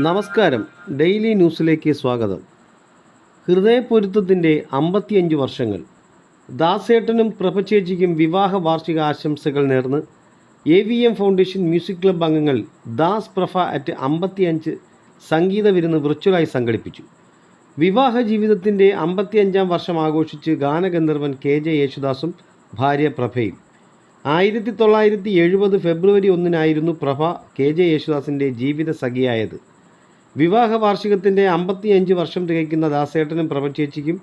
നമസ്കാരം. ഡെയിലി ന്യൂസിലേക്ക് സ്വാഗതം. ഹൃദയപ്പൊരുത്തത്തിന്റെ അമ്പത്തിയഞ്ച് വർഷങ്ങൾ. ദാസേട്ടനും പ്രഭചേച്ചിക്കും വിവാഹ വാർഷിക ആശംസകൾ നേർന്ന് A V M foundation music club അംഗങ്ങൾ ദാസ് പ്രഭ അറ്റ് അമ്പത്തിയഞ്ച് സംഗീത വിരുന്ന് വിർച്വലായി സംഘടിപ്പിച്ചു. വിവാഹ ജീവിതത്തിന്റെ അമ്പത്തിയഞ്ചാം വർഷം ആഘോഷിച്ച് ഗാനഗന്ധർവൻ കെ ജെ യേശുദാസും ഭാര്യ പ്രഭയും. ആയിരത്തി തൊള്ളായിരത്തി എഴുപത് ഫെബ്രുവരി ഒന്നിനായിരുന്നു പ്രഭ കെ ജെ യേശുദാസിന്റെ ജീവിത സഖിയായത്. വിവാഹ വാർഷികത്തിന്റെ അമ്പത്തിയഞ്ച് വർഷം തികയ്ക്കുന്ന ദാസേട്ടനും പ്രഭചേച്ചിക്കും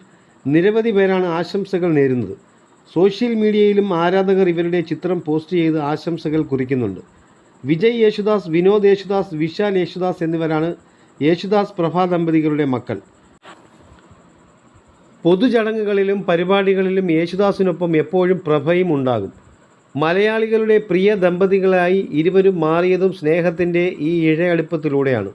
നിരവധി പേരാണ് ആശംസകൾ നേരുന്നത്. സോഷ്യൽ മീഡിയയിലും ആരാധകർ ഇവരുടെ ചിത്രം പോസ്റ്റ് ചെയ്ത് ആശംസകൾ കുറിക്കുന്നുണ്ട്. വിജയ് യേശുദാസ് വിനോദ് യേശുദാസ് വിശാൽ യേശുദാസ് എന്നിവരാണ് യേശുദാസ് പ്രഭാ ദമ്പതികളുടെ മക്കൾ. പൊതുചടങ്ങുകളിലും പരിപാടികളിലും യേശുദാസിനൊപ്പം എപ്പോഴും പ്രഭയും ഉണ്ടാകും. മലയാളികളുടെ പ്രിയ ദമ്പതികളായി ഇരുവരും മാറിയതും സ്നേഹത്തിന്റെ ഈ ഇഴയടുപ്പത്തിലൂടെയാണ്.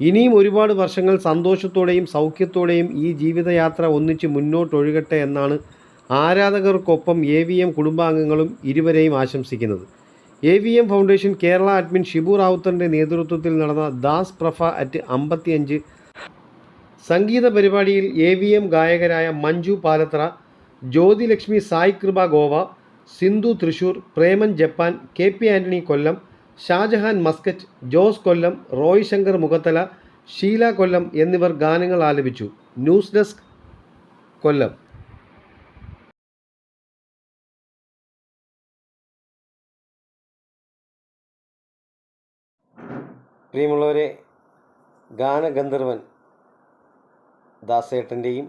ഇനിയും ഒരുപാട് വർഷങ്ങൾ സന്തോഷത്തോടെയും സൗഖ്യത്തോടെയും ഈ ജീവിതയാത്ര ഒന്നിച്ച് മുന്നോട്ടൊഴുകട്ടെ എന്നാണ് ആരാധകർക്കൊപ്പം എ വി എം കുടുംബാംഗങ്ങളും ഇരുവരെയും ആശംസിക്കുന്നത്. A V M foundation Kerala admin Shibu റാവുത്തറിന്റെ നേതൃത്വത്തിൽ നടന്ന ദാസ് പ്രഫ അറ്റ് അമ്പത്തിയഞ്ച് സംഗീത പരിപാടിയിൽ A V M ഗായകരായ Manju Palathra Jyothilakshmi Sai Kripa Goa Sindhu Thrissur Preman Japan K P Antony Kollam Shahjahan Muscat Jose Kollam Roy Shankar Mukhathala Sheela Kollam എന്നിവർ ഗാനങ്ങൾ ആലപിച്ചു. News desk Kollam. പ്രിയമുള്ളവരെ ഗാനഗന്ധർവൻ ദാസേട്ടന്റെയും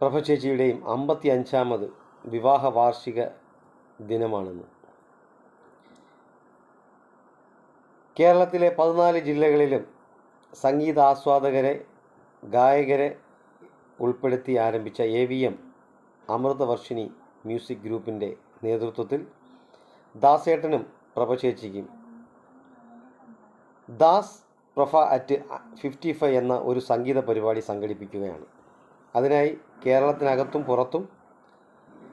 പ്രഭചേച്ചിയുടെയും അമ്പത്തി അഞ്ചാമത് വിവാഹ വാർഷിക ദിനമാണെന്ന്. കേരളത്തിലെ പതിനാല് ജില്ലകളിലും സംഗീതാസ്വാദകരെ ഗായകരെ ഉൾപ്പെടുത്തി ആരംഭിച്ച A V M Amrithavarshini music ഗ്രൂപ്പിന്റെ നേതൃത്വത്തിൽ ദാസേട്ടനും പ്രഭചേച്ചിക്കും. ദാസ് പ്രൊഫ അറ്റ് ഫിഫ്റ്റി ഫൈവ് എന്ന ഒരു സംഗീത പരിപാടി സംഘടിപ്പിക്കുകയാണ്. അതിനായി കേരളത്തിനകത്തും പുറത്തും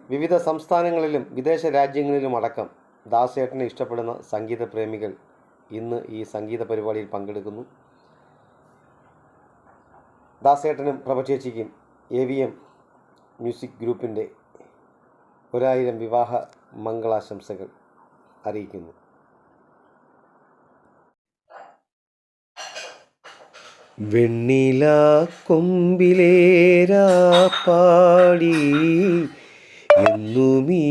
വിവിധ സംസ്ഥാനങ്ങളിലും വിദേശ രാജ്യങ്ങളിലും അടക്കം ദാസേട്ടനെ ഇഷ്ടപ്പെടുന്ന സംഗീത പ്രേമികൾ ഇന്ന് ഈ സംഗീത പരിപാടിയിൽ പങ്കെടുക്കുന്നു. ദാസേട്ടനും പ്രഭചേച്ചിക്കും എ വി എം മ്യൂസിക് ഗ്രൂപ്പിന്റെ ഒരായിരം വിവാഹ മംഗളാശംസകൾ അറിയിക്കുന്നു. വെണ്ണില കൊമ്പിലേരാ പാടി എന്നുമീ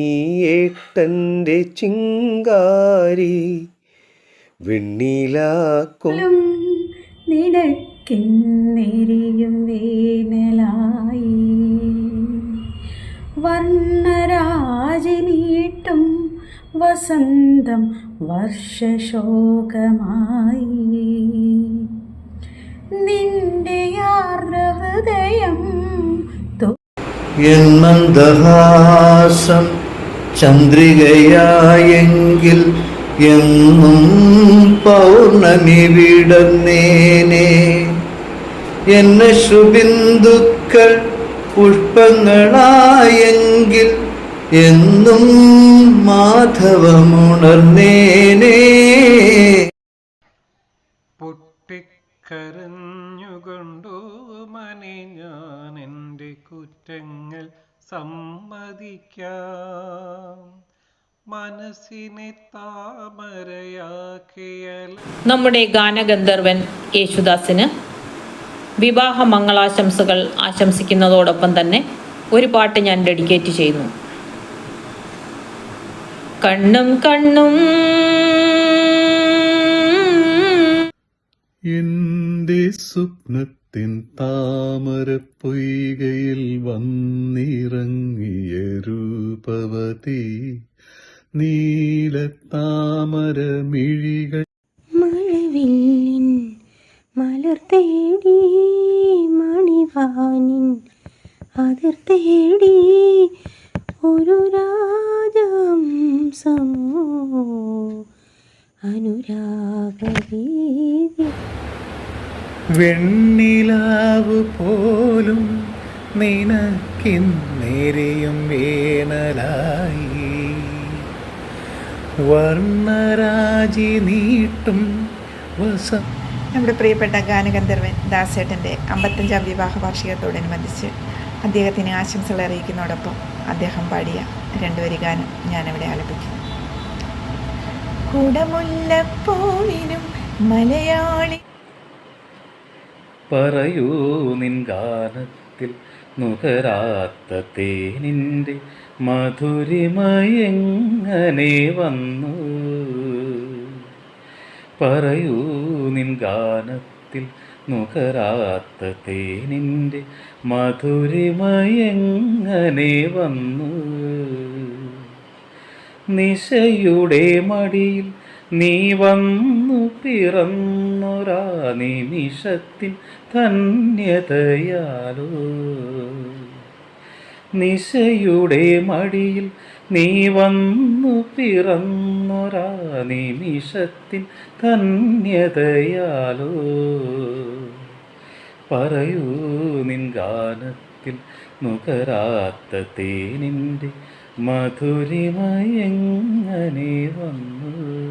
ഏട്ടന്റെ ചിങ്കാരി വെണ്ണില കൊ ും നിനക്കെന്നെരിയും വേനലായി. വർണരാജി നീട്ടും വസന്തം വർഷശോകമായി. നിന്റെ ഹൃദയം എൻ മന്ദഹാസം ചന്ദ്രികയായെങ്കിൽ എന്നും പൗർണമി വിടന്നേനെ. എന്നെ ശുബിന്ദുക്കൾ പുഷ്പങ്ങളായെങ്കിൽ എന്നും മാധവമുണർന്നേനെ. പൊട്ടിക്കരഞ്ഞുകൊണ്ടു മനെ ഞാൻ എന്റെ കുറ്റങ്ങൾ സമ്മതിക്കാം. മനസ്സിനെ താമരയാക്കിയൽ നമ്മുടെ ഗാനഗന്ധർവൻ യേശുദാസിന് വിവാഹ മംഗളാശംസകൾ ആശംസിക്കുന്നതോടൊപ്പം തന്നെ ഒരു പാട്ട് ഞാൻ ഡെഡിക്കേറ്റ് ചെയ്യുന്നു. കണ്ണും കണ്ണും എന്റെ സ്വപ്നത്തിൻ താമര പൊയ്കയിൽ വന്നിറങ്ങിയ രൂപവതി. നീല താമര മിഴികൾ മഴവില്ലിൻ മലർ തേടി മണിവാനിൻ അതിർ തേടി ഒരു രാജഹംസമോ അനുരാഗവീതി. വെണ്ണിലാവ് പോലും നിനക്കിന്നേരെയും വേനലായി വർണരാജി നീട്ടും. വസ നമ്മുടെ പ്രിയപ്പെട്ട ഗാനഗന്ധർവൻ ദാസേട്ടന്റെ അമ്പത്തഞ്ചാം വിവാഹ വാർഷികത്തോടനുബന്ധിച്ച് അദ്ദേഹത്തിന് ആശംസകൾ അറിയിക്കുന്നതോടൊപ്പം അദ്ദേഹം പാടിയ രണ്ടുവരി ഗാനം ഞാനിവിടെ ആലപിക്കുന്നു. കുടമുല്ലപ്പൂവിനും മലയാളി പറയൂ നിൻ ഗാനത്തിൽ നുകരാത്ത തേനിന്റെ മധുരിമയെങ്ങനെ വന്നു? പറയൂ നിൻ ഗാനത്തിൽ നുകരാത്ത തേനിന്റെ മധുരിമയെങ്ങനെ വന്നു? നിശയുടെ മടിയിൽ നീ വന്നു പിറന്നൊരാ നിമിഷത്തിൽ ധന്യതയാലോ? നിശയുടെ മടിയിൽ നീ വന്നു പിറന്നൊരാ നിമിഷത്തിൻ ധന്യതയാലോ. പറയൂ നിൻ ഗാനത്തിൽ നുകരാത്ത തേനിന്റെ മധുരിമയെങ്ങനെ വന്നു.